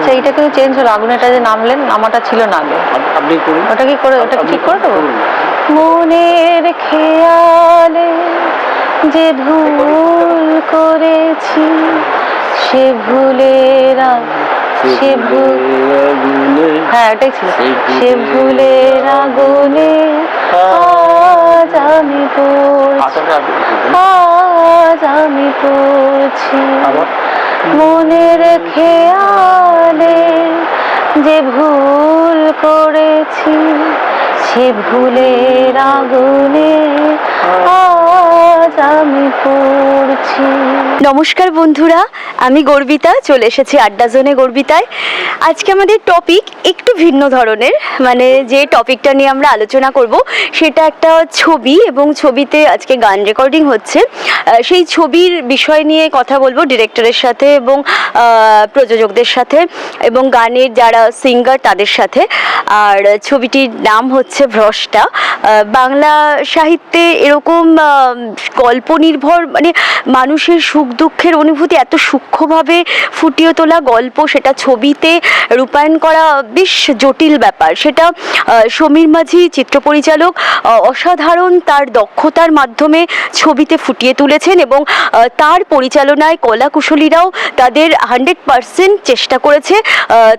আচ্ছা এইটা কেউ চেঞ্জ হলো। আগুনেটা যে নামলেন নামাটা ছিল না আগে। আপনি করুন। ওটা কি করে ওটা ঠিক করে দেবো। মনের খেয়ালে যে ভুল করেছি সে ভুলের সে ভুল হ্যাঁ এটাই ছিল। সে ভুলের আগুনে আজ আমি পড়ছি। করুন। আজ আমি পড়ছি। মনের খেয়ালে যে ভুল করেছি সে ভুলের আগুনে আজ আমি পড়ছি। নমস্কার বন্ধুরা, আমি গর্বিতা, চলে এসেছি আড্ডা জোনে গর্বিতায়। আজকে আমাদের টপিক একটু ভিন্ন ধরনের মানে যে টপিকটা নিয়ে আমরা আলোচনা করব, সেটা একটা ছবি এবং ছবিতে আজকে গান রেকর্ডিং হচ্ছে। সেই ছবির বিষয় নিয়ে কথা বলব ডিরেক্টরের সাথে এবং প্রযোজকদের সাথে এবং গানের যারা সিঙ্গার তাদের সাথে। আর ছবিটির নাম হচ্ছে ভ্রষ্টা। বাংলা সাহিত্যে এরকম গল্প নির্ভর মানে মানুষের সুখ দুঃখের অনুভূতি এত সূক্ষ্মভাবে ফুটিয়ে তোলা গল্প সেটা ছবিতে রূপায়ণ করা বেশ জটিল ব্যাপার। সেটা সমীর মাঝি চিত্র পরিচালক অসাধারণ তার দক্ষতার মাধ্যমে ছবিতে ফুটিয়ে তুলেছেন এবং তার পরিচালনায় কলা কুশলীরাও তাদের হান্ড্রেড পারসেন্ট চেষ্টা করেছে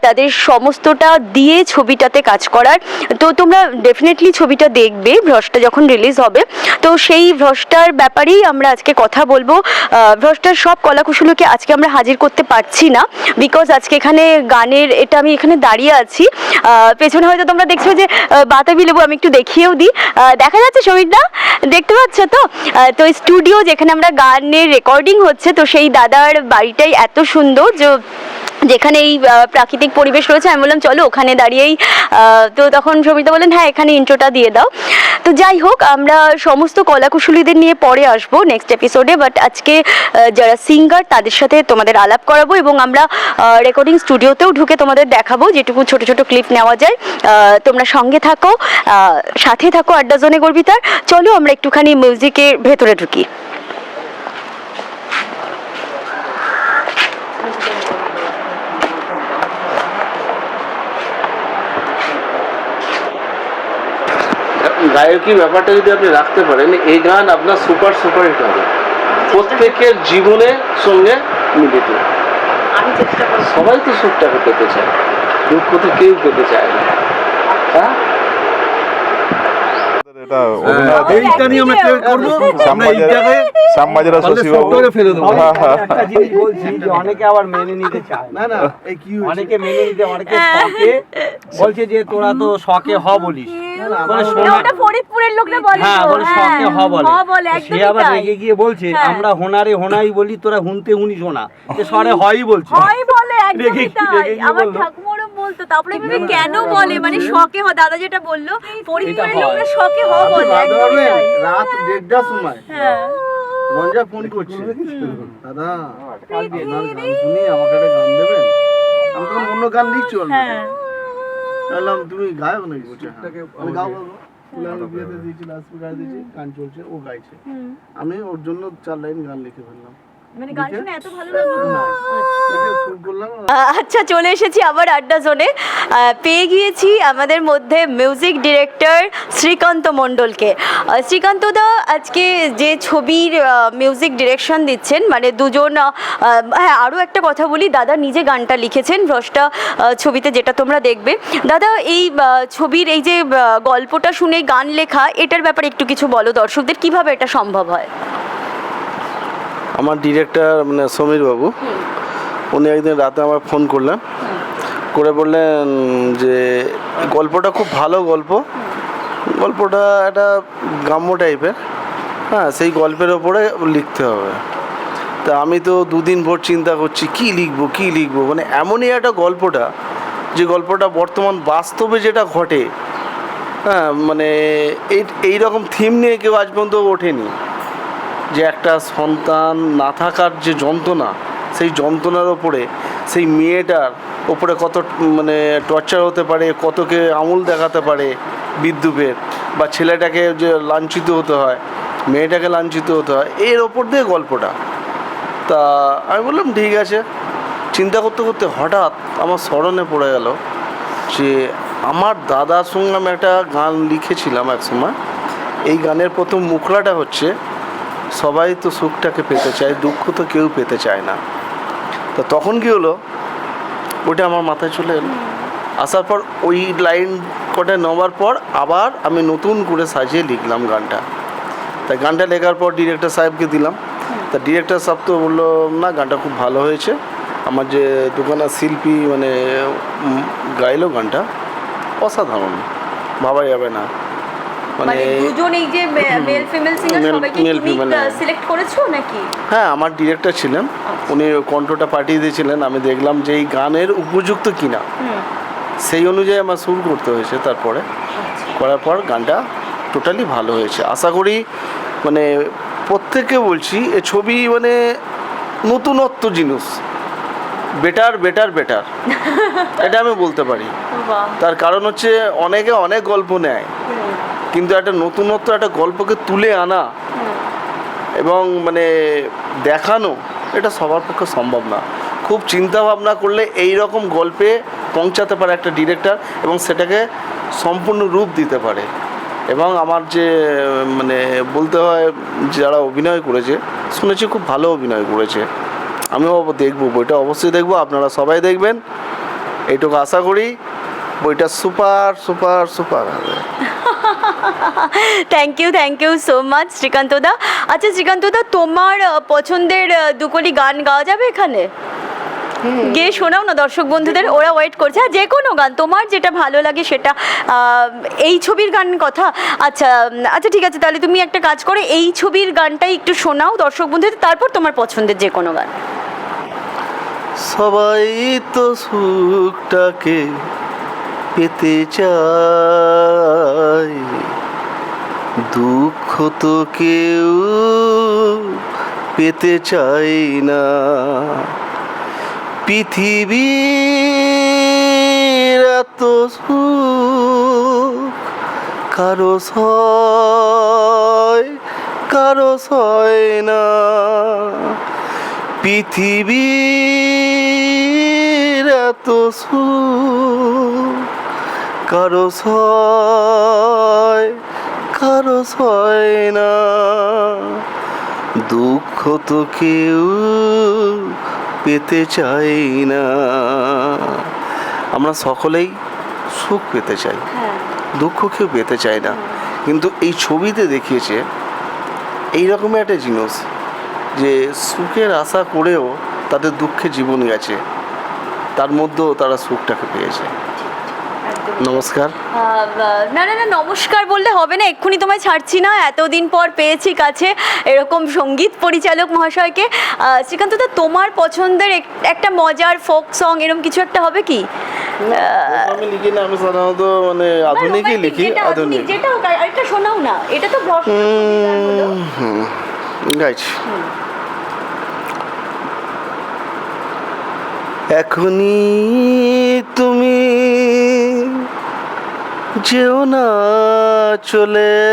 তাদের সমস্তটা দিয়ে ছবিটাতে কাজ করার। তো তোমরা ডেফিনেটলি ছবিটা দেখবে ভ্রষ্টা যখন রিলিজ হবে তো সেই ভ্রষ্টার ব্যাপারেই আমরা আজকে কথা বলব। আহ, ভ্রষ্টার সব কলাকুশলীকে আজকে আমরা হাজির করতে পারছি না বিকজ আজকে এখানে গানের এটা আমি এখানে দাঁড়িয়ে আছি। পেছনে হয়তো তোমরা দেখছ যে বাতাবি লেবু আমি একটু দেখিয়েও দিই। দেখা যাচ্ছে সমীরদা দেখতে পাচ্ছ তো? তো স্টুডিও যেখানে আমরা গানের রেকর্ডিং হচ্ছে, তো সেই দাদার বাড়িটাই এত সুন্দর, যে যেখানে এই প্রাকৃতিক পরিবেশ রয়েছে, আমি বললাম, চলো ওখানে দাঁড়িয়েই তো তখন সবিতা বললেন হ্যাঁ এখানে ইন্ট্রোটা দিয়ে দাও। তো যাই হোক, আমরা সমস্ত কলাকুশলীদের নিয়ে পরে আসব নেক্সট এপিসোডে বাট আজকে যারা সিঙ্গার তাদের সাথে তোমাদের আলাপ করাবো এবং আমরা রেকর্ডিং স্টুডিওতেও ঢুকে তোমাদের দেখাবো, যেটুকু ছোট ছোট ক্লিপ নেওয়া যায়। তোমরা সঙ্গে থাকো সাথে থাকো আড্ডা জোনে গর্বিতার। চলো আমরা একটুখানি মিউজিকের ভেতরে ঢুকি। গায়কী ব্যাপারটা যদি আপনি রাখতে পারেন এই গান আপনার সুপার সুপার হিট হবে। প্রত্যেকের জীবনের সঙ্গে মিলিত। সবাই তো সুখটাকে পেতে চায়। দুঃখ তো কেউ পেতে চায় না। হ্যাঁ? এইটা নিয়ে আমরা করব। আমরা করে ফেলে দেবো। হ্যাঁ, হ্যাঁ। একটা জিনিস বলছি যে অনেকে আবার মেনে নিতে চায়। না না না এই কি অনেকে মেনে নিতে অনেকে শখে। বলছে যে তোরা তো শখে হ বলিস। বলে শোনা ওটা ফরিদপুরের লোকরা বলে হ্যাঁ শখে হ বলে। সে আবার রেগে গিয়ে বলছে হ্যাঁ। আমরা হোনারে হোনাই বলি তোরা হুনতে হুনি শোনা যে স্বরে হই বলছে। হয় বলে একদমই রেগে- রেগে আমার বলল। বলতো তারপরে ভেবে কেন বলে? মানে শখে হ দাদা যেটা বলল হয়। লোকরা শখে হ বলে। তাই রাত দেড়টার সময়। হ্যাঁ। রঞ্জা ফোন করছে। দাদা আপনার গান শুনি আমাকে একটা গান দেবেন? আমি তখন অন্য গান লিখছি হ্যাঁ। বললাম তুমি গায়ক নাকি? বলছে হ্যাঁ। আমি গাও। বিয়েতে দিয়েছি লাস্ট গায়ে দিয়েছি গান চলছে ও গাইছে। আমি ওর জন্য চার লাইন গান লিখে ফেললাম। মানে গান শুনে এত ভালো আচ্ছা চলে এসেছি আবার আড্ডা জোনে। পেয়ে গিয়েছি আমাদের মধ্যে মিউজিক ডিরেক্টর শ্রীকান্ত মণ্ডলকে। শ্রীকান্ত দা আজকে যে ছবির মিউজিক ডিরেকশন দিচ্ছেন মানে দুজন হ্যাঁ আরও একটা কথা বলি। দাদা নিজে গানটা লিখেছেন ভ্রষ্টা ছবিতে যেটা তোমরা দেখবে। দাদা এই ছবির এই যে গল্পটা শুনে গান লেখা এটার ব্যাপারে একটু কিছু বলো দর্শকদের কীভাবে এটা সম্ভব হয়? আমার ডিরেক্টর মানে সমীর বাবু, উনি একদিন রাতে আমার ফোন করলেন। করে বললেন যে, গল্পটা খুব ভালো গল্প। গল্পটা একটা গ্রাম্য টাইপের হ্যাঁ সেই গল্পের ওপরে লিখতে হবে। তা আমি তো দুদিন ভোর চিন্তা করছি, কি লিখব কি লিখব? মানে এমনই একটা গল্পটা, যে গল্পটা বর্তমান বাস্তবে যেটা ঘটে হ্যাঁ মানে এই, এইরকম থিম নিয়ে কেউ আজ পর্যন্ত ওঠেনি। যে একটা সন্তান না থাকার যে যন্ত্রণা, সেই যন্ত্রণার ওপরে, সেই মেয়েটার ওপরে কত মানে টর্চার হতে পারে, কতকে আমূল দেখাতে পারে বিদ্যুপের বা ছেলেটাকে যে লাঞ্ছিত হতে হয়, মেয়েটাকে লাঞ্ছিত হতে হয়, এর ওপর দিয়ে গল্পটা। তা আমি বললাম, ঠিক আছে। চিন্তা করতে করতে হঠাৎ আমার স্মরণে পড়ে গেল যে আমার দাদার সঙ্গে আমি একটা গান লিখেছিলাম এক সময়। এই গানের প্রথম মুখড়াটা হচ্ছে সবাই তো সুখটাকে পেতে চায়, দুঃখ তো কেউ পেতে চায় না। তো তখন কি হলো? ওটা আমার মাথায় চলে এলো। আসার পর ওই লাইন কটা নেওয়ার পর আবার আমি নতুন করে সাজিয়ে লিখলাম গানটা। তা গানটা লেখার পর ডিরেক্টর সাহেবকে দিলাম। তা ডিরেক্টর সাহেব তো বলল, না, গানটা খুব ভালো হয়েছে। আমার যে দোকানের শিল্পী মানে গাইলো গানটা, অসাধারণ। ভাবা যাবে না। মানে মানে দুজন এই যে মেল ফিমেল সিঙ্গার সবাইকে তুমি হ্যাঁ। সিলেক্ট করেছ নাকি? হ্যাঁ আমার ডিরেক্টর ছিলেন। উনি কণ্ঠটা পাঠিয়ে দিয়েছিলেন। আমি দেখলাম যে এই গানের উপযুক্ত কিনা। সেই অনুযায়ী আমার সুর করতে হয়েছে তারপরে। করার পর গানটা টোটালি ভালো হয়েছে। আশা করি মানে প্রত্যেককে বলছি এ ছবি মানে নতুনত্ব জিনিস। Better better better. এটা আমি বলতে পারি। তার কারণ হচ্ছে অনেকে অনেক গল্প নেয়। কিন্তু একটা নতুনত্ব, একটা গল্পকে তুলে আনা এবং মানে দেখানো, এটা সবার পক্ষে সম্ভব না। খুব চিন্তা ভাবনা করলে এই রকম গল্পে পৌঁছাতে পারে একটা ডিরেক্টর এবং সেটাকে সম্পূর্ণ রূপ দিতে পারে। এবং আমার যে মানে বলতে হয়, যারা অভিনয় করেছে, শুনেছি খুব ভালো অভিনয় করেছে। আমিও দেখব, বইটা অবশ্যই দেখব, আপনারা সবাই দেখবেন। এইটুকু আশা করি, বইটা সুপার সুপার সুপার হবে। Thank you thank you so much শ্রীকান্তদা আচ্ছা শ্রীকান্তদা তোমার পছন্দের দুকলি গান গাওয়া যাবে এখানে? গিয়ে শোনাও না দর্শক বন্ধুদের ওরা ওয়েট করছে। আর যে কোনো গান তোমার যেটা ভালো লাগে সেটা এই ছবির গান কথা। আচ্ছা আচ্ছা ঠিক আছে তাহলে তুমি একটা কাজ করো এই ছবির গানটাই একটু শোনাও দর্শক বন্ধুদের তারপর তোমার পছন্দের যে কোনো গান। সবাই তো সুখটাকে পেতে চায়। দুঃখ তো কেউ পেতে চাই না। পৃথিবীর এত সুখ কারও সয় কারও সয় না। পৃথিবীর এত সুখ কারও সয় কারও সয় না। দুঃখ তো কেউ পেতে চাই না। আমরা সকলেই সুখ পেতে চাই। দুঃখ কেউ পেতে চায় না। কিন্তু এই ছবিতে দেখিয়েছে এই রকমের একটা জিনিস যে সুখের আশা করেও তাদের দুঃখে জীবন গেছে। তার মধ্যেও তারা সুখটাকে পেয়েছে। নমস্কার। না না না নমস্কার বললে হবে না এক্ষুনি তোমায় ছাড়ছি না এতদিন পর পেয়েছি কাছে এরকম সংগীত পরিচালক মহাশয়কে। শ্রীকান্ত দা তোমার পছন্দের একটা মজার ফোক সং এরকম কিছু একটা হবে কি? আমি লিখি না আমি সাধারণত মানে আধুনিকই লিখি আধুনিক। যেটা হোক, আর শোনাও না এটা তো গাইছি এখনই তুমি যেও না চলে।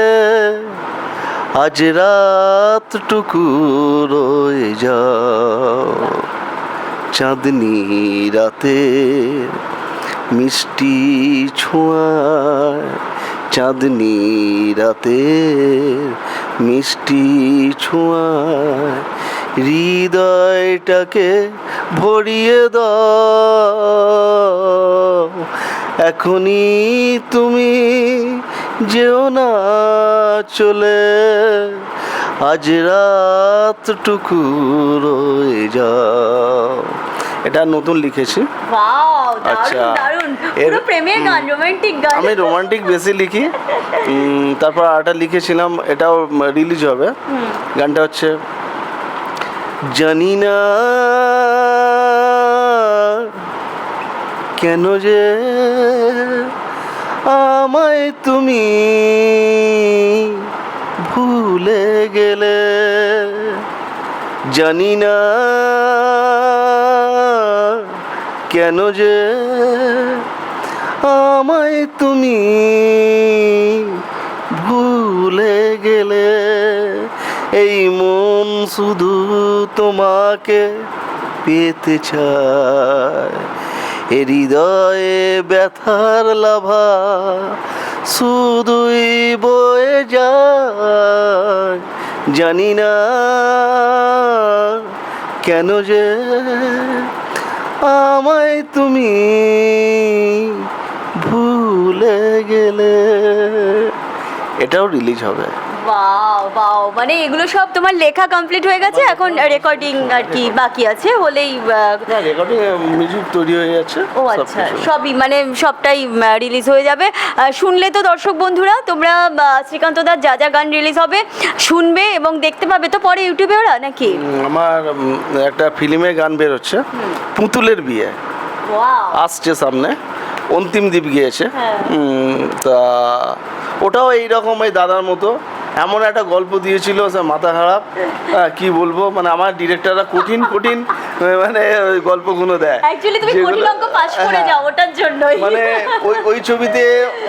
আজ রাতটুকু রয়ে যাও। চাঁদনি রাতে মিষ্টি ছোঁয়ায়। চাঁদনি রাতে মিষ্টি ছোঁয়ায়। হৃদয়টাকে ভরিয়ে দাও। এখনই তুমি যেও না চলে। আজ রাতটুকু রয়ে যাও। এটা নতুন লিখেছি। আচ্ছা। আমি রোমান্টিক বেশি লিখি। তারপর আরেকটা লিখেছিলাম এটাও রিলিজ হবে। গানটা হচ্ছে জানি না কেন যে আমায় তুমি ভুলে গেলে? জানি না কেন যে আমায় তুমি ভুলে গেলে। এই মন শুধু তোমাকে পেতে চায়। হৃদয়ে ব্যথার লাভা শুধুই বয়ে যায়। জানি না কেন যে আমায় তুমি ভুলে গেলে। এটাও রিলিজ হবে। বাও বাও মানে এগুলো সব তোমার লেখা কমপ্লিট হয়ে গেছে? এখন রেকর্ডিং আর কি বাকি আছে? হলেই রেকর্ডিং মিউজিক তৈরি হয়ে যাচ্ছে ও আচ্ছা সবই মানে সবটাই রিলিজ হয়ে যাবে। শুনলে তো দর্শক বন্ধুরা তোমরা শ্রীকান্ত দার যা যা গান রিলিজ হবে শুনবে এবং দেখতে পাবে তো পরে ইউটিউবে ওরা নাকি? আমার একটা ফিল্মে গান বেরোচ্ছে পুতুলের বিয়ে। আসছে সামনে অন্তিম দ্বীপ গিয়েছে। হ্যাঁ। তা ওটাও এইরকম এই দাদার মতো এমন একটা গল্প দিয়েছিল মাথা খারাপ। কি বলব? মানে আমার ডিরেক্টররা কঠিন কঠিন মানে ওই গল্পগুলো দেয়। মানে ওই ওই ছবিতে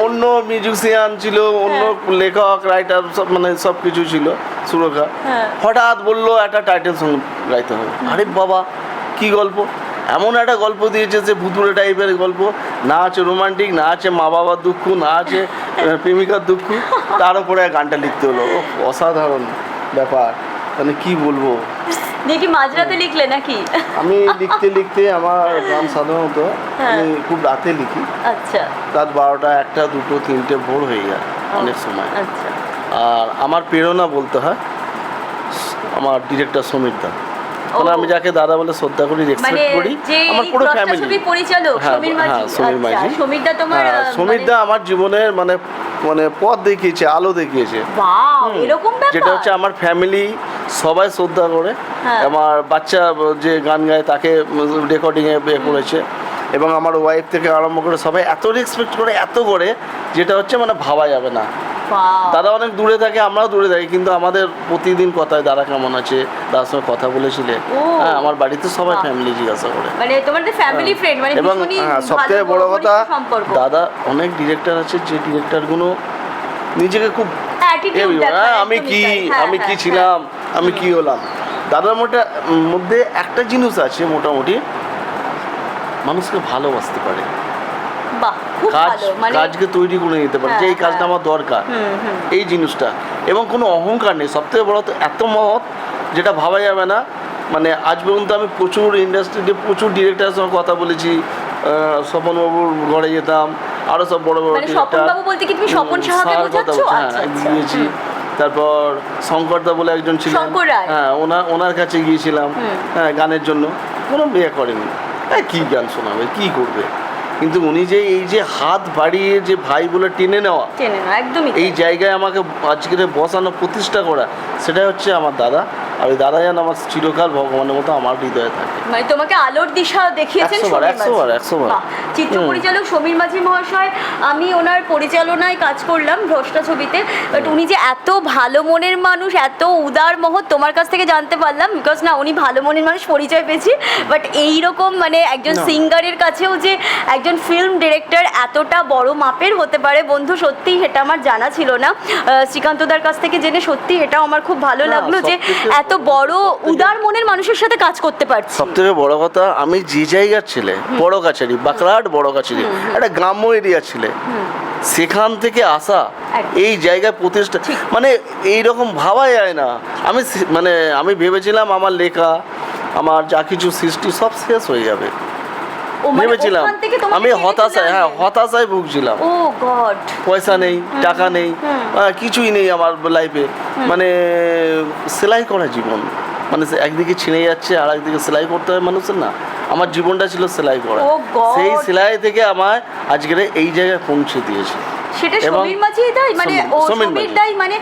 অন্য মিউজিশিয়ান ছিল অন্য হ্যাঁ। লেখক রাইটার সব মানে সব কিছু ছিল সুরক্ষা হ্যাঁ। হঠাৎ বলল একটা টাইটেল সং গাইতে হবে। আরে বাবা কি গল্প? এমন একটা গল্প দিয়েছে যে ভুতুরে টাইপের গল্প। না আছে রোমান্টিক না আছে মা বাবার দুঃখ না আছে প্রেমিকার দুঃখ। তার উপরে গানটা লিখতে হলো। অসাধারণ ব্যাপার। মানে কি বলব? দেখি মাঝরাতে লিখলে নাকি? আমি লিখতে লিখতে আমার গান সাধারণত হ্যাঁ। আমি খুব রাতে লিখি। আচ্ছা। রাত বারোটা একটা দুটো তিনটে ভোর হয়ে যায় অনেক সময়। আচ্ছা। আর আমার প্রেরণা বলতে হয় আমার ডিরেক্টর সমীর দা। মানে আমি যাকে দাদা বলে শ্রদ্ধা করি মানে রেসপেক্ট করি আমার পুরো ফ্যামিলি সমীর মাঝি। সমীর আচ্ছা, দা হ্যাঁ, আহ, সমীর মানে- দা আমার জীবনের মানে মানে পথ দেখিয়েছে আলো দেখিয়েছে। যেটা হচ্ছে আমার ফ্যামিলি সবাই শ্রদ্ধা করে। হ্যাঁ। আমার বাচ্চা যে গান গায় তাকে রেকর্ডিংয়ে এ করেছে। এবং আমার ওয়াইফ থেকে আরম্ভ করে সবাই এত রেসপেক্ট করে এত করে যেটা হচ্ছে মানে ভাবা যাবে না। দাদা অনেক দূরে থাকে আমরাও দূরে থাকি কিন্তু আমাদের প্রতিদিন কথায় দাদা কেমন আছে দাদার সঙ্গে কথা বলেছিলে। হ্যাঁ আমার বাড়িতে সবাই ফ্যামিলি জিজ্ঞাসা করে। মানে তোমাদের ফ্যামিলি ফ্রেন্ড মানে এবং হ্যাঁ সবথেকে বড় কথা দাদা অনেক ডিরেক্টর আছে যে ডিরেক্টরগুলো নিজেকে খুব দেখায়, হ্যাঁ, আমি কি হ্যাঁ, আমি কি হ্যাঁ, ছিলাম আমি কি হলাম। দাদার মোটা মধ্যে একটা জিনিস আছে মোটামুটি মানুষকে ভালোবাসতে পারে। বাহ খুব কাজ ভালো মানে কাজকে তৈরি করে নিতে পারে যে এই হ্যাঁ, কাজটা হ্যাঁ। আমার দরকার। এই জিনিসটা। এবং কোনো অহংকার নেই সবথেকে বড় তো এত মহৎ যেটা ভাবা যাবে না। মানে আজ পর্যন্ত আমি প্রচুর ইন্ডাস্ট্রিতে প্রচুর ডিরেক্টরের সঙ্গে কথা বলেছি স্বপনবাবুর ঘরে যেতাম আরও সব বড় বড় মানে। স্বপনবাবু বলতে কি তুমি স্বপন সাহাকে কথা বলছি, হ্যাঁ, আচ্ছা, আচ্ছা, গিয়েছি। তারপর শঙ্করদা বলে একজন ছিলেন। হ্যাঁ ওনার ওনার কাছে গিয়েছিলাম হ্যাঁ গানের জন্য। কোনো বিয়ে করেনি। হ্যাঁ কী গান শোনাবে কী করবে? কিন্তু উনি যে এই যে হাত বাড়িয়ে যে ভাই বলে টেনে নেওয়া একদমই এই জায়গায় আমাকে আজকের বসানো প্রতিষ্ঠা করা সেটাই হচ্ছে আমার দাদা। আর ওই দাদা যেন আমার চিরকাল ভগবানের মতো আমার হৃদয়ে থাকে। মানে তোমাকে আলোর দিশা দেখিয়েছেন একশো বার, একশো। বার, একশো বার। চিত্র পরিচালক সমীর মাঝি মহাশয় আমি ওনার পরিচালনায় কাজ করলাম ভ্রষ্টা ছবিতে। বাট উনি যে এত ভালো মনের মানুষ এত উদার মহৎ তোমার কাছ থেকে জানতে পারলাম বিকজ না উনি ভালো মনের মানুষ পরিচয় পেয়েছি। বাট এই রকম মানে একজন সিঙ্গারের কাছেও যে একজন ফিল্ম ডিরেক্টর এতটা বড় মাপের হতে পারে বন্ধু সত্যি সেটা আমার জানা ছিল না। শ্রীকান্তদার কাছ থেকে জেনে সত্যি এটা আমার খুব ভালো লাগল যে এত বড় উদার মনের মানুষের সাথে কাজ করতে পারছি। সব থেকে বড় কথা আমি যে জায়গার ছেলে বড় কাছারি বাকরাট বড় কাছারি একটা গ্রাম্য এরিয়া ছেলে। সেখান থেকে আসা এই জায়গায় প্রতিষ্ঠা মানে এই রকম ভাবা যায় না। আমি মানে আমি ভেবেছিলাম আমার লেখা আমার যা কিছু সৃষ্টি সব শেষ হয়ে যাবে। মানে ভেবেছিলাম। আমি হতাশায় হ্যাঁ হতাশায় ভুগছিলাম। পয়সা নেই টাকা নেই কিছুই নেই আমার লাইফে মানে সেলাই করা জীবন। মানে একদিকে ছিঁড়ে যাচ্ছে আর একদিকে সেলাই করতে হয় মানুষের না। আমার জীবনটা ছিল সেলাই করা। সেই সেলাই থেকে আমায় আজকের এই জায়গায় পৌঁছে দিয়েছে। সেটা সমীর মাঝি মানে ও সমীর দাই মানে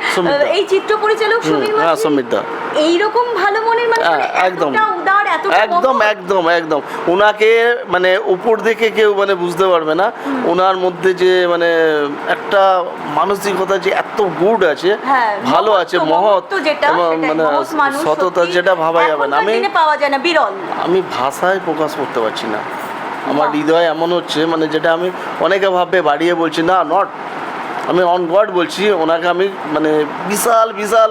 এই চিত্র পরিচালক সমীর হ্যাঁ মাঝি সমীর দা এইরকম ভালো মনের মানুষ হ্যাঁ, মানে একদম। উদার একদম একদম একদম। ওনাকে মানে উপর দেখে কেউ মানে বুঝতে পারবে না। ওনার মধ্যে যে মানে একটা মানসিকতা যে এত গুড আছে হ্যাঁ, ভালো আছে মহৎ মানে সততা যেটা ভাবা যাবে না। আমি পাওয়া যায় না বিরল। আমি ভাষায় প্রকাশ করতে পারছি না। আমার হৃদয় এমন হচ্ছে মানে যেটা আমি অনেকে ভাববে বাড়িয়ে বলছি না নট আমি অন গড বলছি ওনাকে আমি মানে বিশাল বিশাল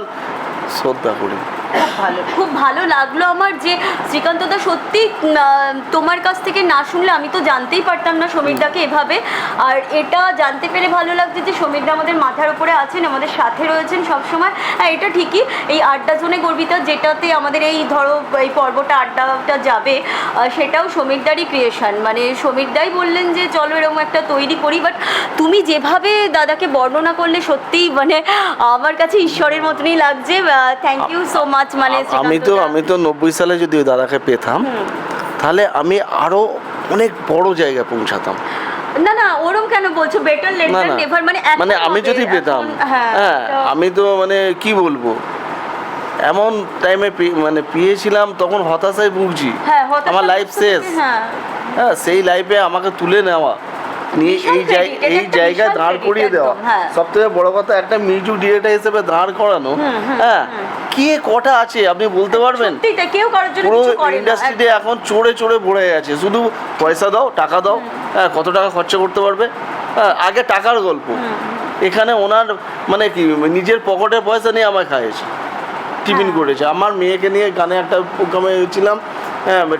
শ্রদ্ধা করি। খুব ভালো খুব ভালো লাগল আমার যে শ্রীকান্তদা সত্যি তোমার কাছ থেকে না শুনলে আমি তো জানতেই পারতাম না সমীরদাকে এভাবে। আর এটা জানতে পেরে ভালো লাগছে যে সমীরদা আমাদের মাথার উপরে আছেন, আমাদের সাথে রয়েছেন সবসময়। হ্যাঁ এটা ঠিকই, এই আড্ডা জোনে গর্বিতা যেটাতে আমাদের এই ধরো এই পর্বটা, আড্ডাটা যাবে সেটাও সমীরদারই ক্রিয়েশন মানে সমীরদাই বললেন যে, চলো এরকম একটা তৈরি করি। বাট তুমি যেভাবে দাদাকে বর্ণনা করলে সত্যিই মানে আমার কাছে ঈশ্বরের মতনই লাগছে। থ্যাংক ইউ সো মাচ মানে আমি তো আমি তো নব্বই সালে যদি ওই দাদাকে পেতাম তাহলে আমি আরও অনেক বড় জায়গায় পৌঁছাতাম। না না ওরম কেন বলছো? বেটার লেট দ্যান নেভার মানে মানে আমি যদি পেতাম হ্যাঁ হ্যাঁ আমি তো মানে কি বলব? এমন টাইমে মানে পেয়েছিলাম তখন হতাশায় ভুগছি। হ্যাঁ আমার লাইফ শেষ। হ্যাঁ। হ্যাঁ সেই লাইফে আমাকে তুলে নেওয়া। নিয়ে এই এই জায়গায় দাঁড় করিয়ে দেওয়া। সব থেকে বড় কথা একটা মিউজিক ডিরেক্টর হিসেবে দাঁড় করানো। হ্যাঁ। কে কটা আছে আপনি বলতে পারবেন? কেউ কারোর জন্য পুরো ইন্ডাস্ট্রিতে এখন চড়ে চড়ে ভরে গেছে। শুধু পয়সা দাও টাকা দাও হ্যাঁ কত টাকা খরচা করতে পারবে? হ্যাঁ আগে টাকার গল্প। এখানে ওনার মানে কি নিজের পকেটের পয়সা নিয়ে আমায় খাইয়েছে। টিফিন হ্যাঁ। করেছে। আমার মেয়েকে নিয়ে গানে একটা প্রোগ্রামে ছিলাম।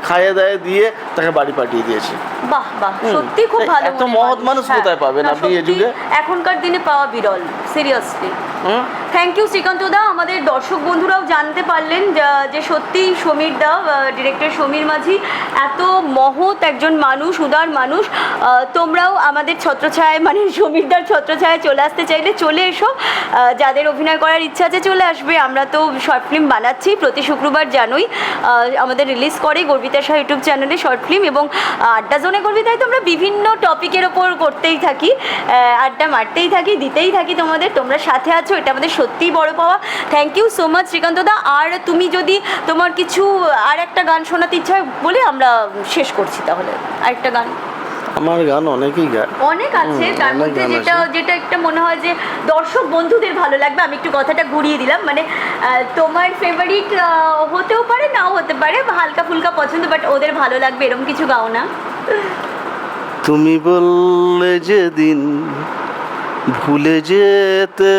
খাইয়ে দায়ে দিয়ে তাকে বাড়ি পাঠিয়ে দিয়েছে। বাহ বাহ সত্যি খুব ভালো এত মহৎ মানুষ হ্যাঁ। কোথায় পাবেন না, আপনি এই যুগে? এখনকার দিনে পাওয়া বিরল seriously thank you Srikanta da. আমাদের দর্শক বন্ধুরাও জানতে পারলেন যে সত্যি সমীর দা ডিরেক্টর সমীর মাঝি এত মহৎ একজন মানুষ উদার মানুষ। তোমরাও আমাদের ছত্রছায়ায় মানে সমীর সমীরদার ছত্রছায়ায় চলে আসতে চাইলে চলে এসো। যাদের অভিনয় করার ইচ্ছা আছে চলে আসবে। আমরা তো শর্ট ফিল্ম বানাচ্ছি প্রতি শুক্রবার জানোই। আমাদের রিলিজ করে গর্বিতা শাহ ইউটিউব চ্যানেলে শর্ট ফিল্ম এবং আড্ডা জোনে। গর্বিতায় তো আমরা বিভিন্ন টপিকের ওপর করতেই থাকি আড্ডা মারতেই থাকি, দিতেই থাকি তোমাদের, তোমরা সাথে আছো, এটা আমাদের সত্যিই বড় পাওয়া। Thank you so much Srikanta da. আর তুমি যদি তোমার কিছু আর একটা গান শোনাতে ইচ্ছা হয় বলে আমরা শেষ করছি তাহলে। আরেকটা গান। আমার গান অনেকেই গায়। অনেক আছে তার মধ্যে যেটা যেটা একটা মনে হয় যে দর্শক বন্ধুদের ভালো লাগবে আমি একটু কথাটা ঘুরিয়ে দিলাম। মানে তোমার ফেভারিট হতেও পারে নাও হতে পারে হালকা ফুলকা পছন্দ বাট ওদের ভালো লাগবে এরকম কিছু গাও না। তুমি বললে যেদিন ভুলে যেতে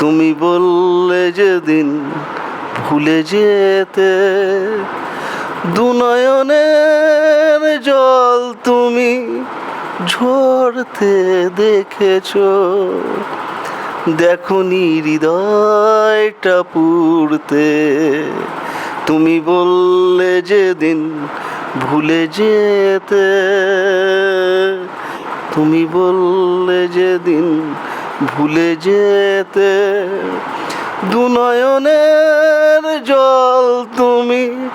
তুমি বললে যেদিন ভুলে যেতে দুনয়নের জল তুমি ঝরতে দেখেছ। দেখনি হৃদয়টা পুড়তে। তুমি বললে যেদিন ভুলে যেতে। তুমি বললে যেদিন ভুলে যেতে। দুনয়নের জল তুমি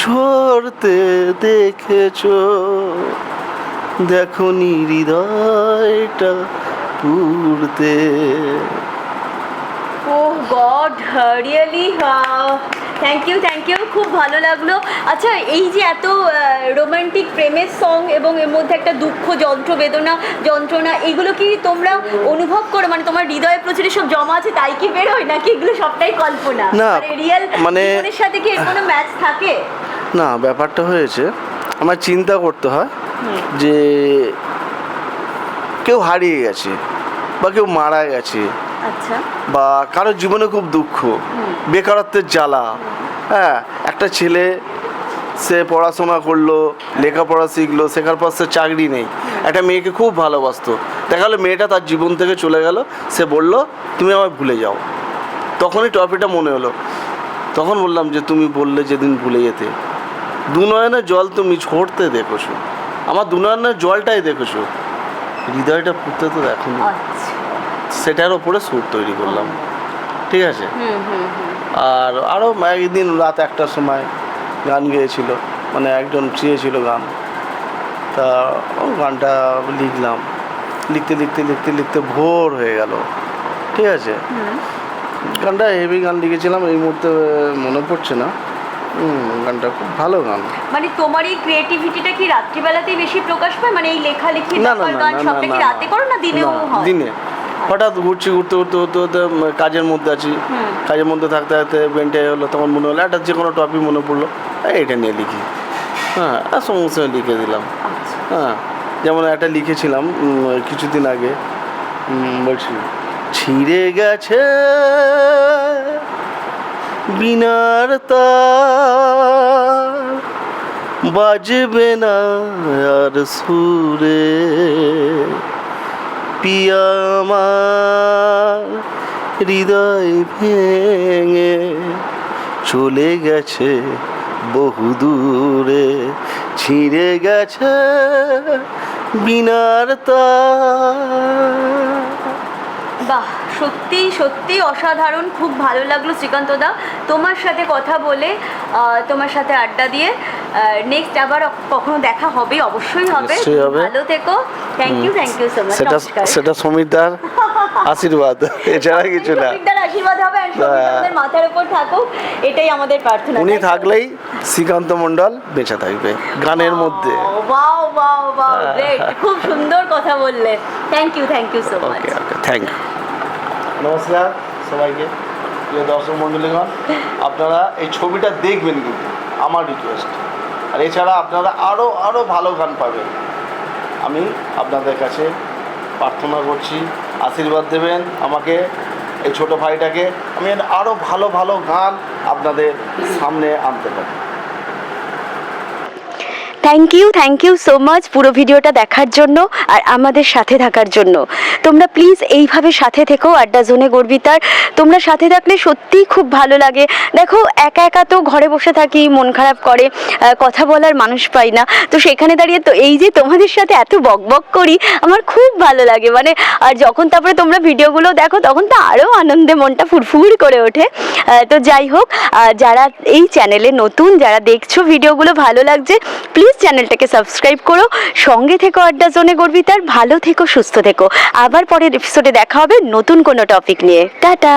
ঝরতে দেখেছ? দেখনি হৃদয়টা পুড়তে। ও God really thank you thank you খুব ভালো লাগল। আচ্ছা এই যে এত রোমান্টিক প্রেমের সং এবং এর মধ্যে একটা দুঃখ যন্ত্র বেদনা যন্ত্রণা এগুলো কি তোমরা অনুভব করো? মানে তোমার হৃদয়ে প্রচুর সব জমা আছে তাই কি বেরোয় নাকি এগুলো সবটাই কল্পনা? না, রিয়েল মানে- সাথে কি এর কোনো ম্যাচ থাকে? না ব্যাপারটা হয়েছে আমার চিন্তা করতে হয় যে কেউ হারিয়ে গেছে বা কেউ মারা গেছে আচ্ছা। বা কারোর জীবনে খুব দুঃখ বেকারত্বের জ্বালা হ্যাঁ একটা ছেলে সে পড়াশোনা করল লেখাপড়া শিখলো শেখার পর সে চাকরি নেই একটা মেয়েকে খুব ভালোবাসতো দেখা গেলো মেয়েটা তার জীবন থেকে চলে গেল সে বলল তুমি আমায় ভুলে যাও। তখনই টপিকটা মনে হলো তখন বললাম যে তুমি বললে যেদিন ভুলে যেতে। দুনয়নের জল তুমি ছড়তে দেখোছো আমার দুনয়নের জলটাই দেখোছো হৃদয়টা পুঁততে তো দেখো আচ্ছা। সেটার ওপরে সুর তৈরি করলাম। ঠিক আছে? আর আরও একদিন রাত একটার সময় গান গেয়েছিল। মানে একজন চেয়েছিল গান। তা গানটা লিখলাম। লিখতে লিখতে লিখতে লিখতে ভোর হয়ে গেল। ঠিক আছে? গানটা হেভি গান লিখেছিলাম। এই মুহূর্তে মনে পড়ছে না। গানটা খুব ভালো গান। মানে তোমার এই ক্রিয়েটিভিটিটা কি রাত্রিবেলাতেই বেশি প্রকাশ পায়? মানে এই লেখালেখি না না না গান না, সবটা কি রাতে করো না দিনেও হয়? দিনে। হঠাৎ ঘুরছি ঘুরতে ঘুরতে ঘুরতে ঘুরতে কাজের মধ্যে আছি। কাজের মধ্যে থাকতে থাকতে বেন্টে হলো তখন মনে হলো একটা যে কোনো টপিক মনে পড়ল এটা নিয়ে লিখি। হ্যাঁ আর সঙ্গে লিখে দিলাম। আচ্ছা। হ্যাঁ যেমন একটা লিখেছিলাম কিছুদিন আগে বলছি ছিঁড়ে গেছে বিনার বাজবে না আর সুরে। পিয়া আমার হৃদয় ভেঙে চলে গেছে বহু দূরে। ছিঁড়ে গেছে বিনার তার। বাহ সত্যি সত্যি অসাধারণ খুব ভালো লাগল শ্রীকান্ত দা। তোমার সাথে কথা বলে তোমার সাথে আড্ডা দিয়ে নেক্সট আবার কখনো দেখা হবে অবশ্যই হবে। ভালো থেকো। Thank you thank you so much সেটা সেটা সমীরদার আশীর্বাদ। এছাড়া কিছু না। আশীর্বাদ হবে and সবই হ্যাঁ। মাথার উপর থাকুক এটাই আমাদের প্রার্থনা। উনি থাকলেই শ্রীকান্ত মণ্ডল বেঁচে থাকবে গানের মধ্যে। Wow wow wow. গ্রেট খুব সুন্দর কথা বললে। Thank you thank you so much thank you নমস্কার সবাইকে। প্রিয় দর্শক মণ্ডলীগণ, আপনারা এই ছবিটা দেখবেন কিন্তু, আমার রিকোয়েস্ট আর এছাড়া আপনারা আরও আরও ভালো গান পাবেন। আমি আপনাদের কাছে প্রার্থনা করছি, আশীর্বাদ দেবেন আমাকে, এই ছোট ভাইটাকে। আমি আরও ভালো ভালো গান আপনাদের সামনে আনতে পারি। Thank you thank you so much পুরো ভিডিওটা দেখার জন্য আর আমাদের সাথে থাকার জন্য। তোমরা প্লিজ এইভাবে সাথে থেকো, আড্ডা জোনে গর্বিতার। তোমরা সাথে থাকলে সত্যিই খুব ভালো লাগে। দেখো, একা একা তো ঘরে বসে থাকি, মন খারাপ করে কথা বলার মানুষ পাই না। তো সেখানে দাঁড়িয়ে তো এই যে তোমাদের সাথে এত বক বক করি, আমার খুব ভালো লাগে। মানে আর যখন তারপরে তোমরা ভিডিওগুলো দেখো, তখন তো আরও আনন্দে মনটা ফুরফুর করে ওঠে। তো যাই হোক যারা এই চ্যানেলে নতুন, যারা দেখছ ভিডিওগুলো ভালো লাগছে প্লিজ চ্যানেলটাকে সাবস্ক্রাইব করো। সঙ্গে থেকো আড্ডা জোনে গর্বিতার, ভালো থেকো, সুস্থ থেকো। আবার পরের এপিসোডে দেখা হবে নতুন কোনো টপিক নিয়ে। টাটা!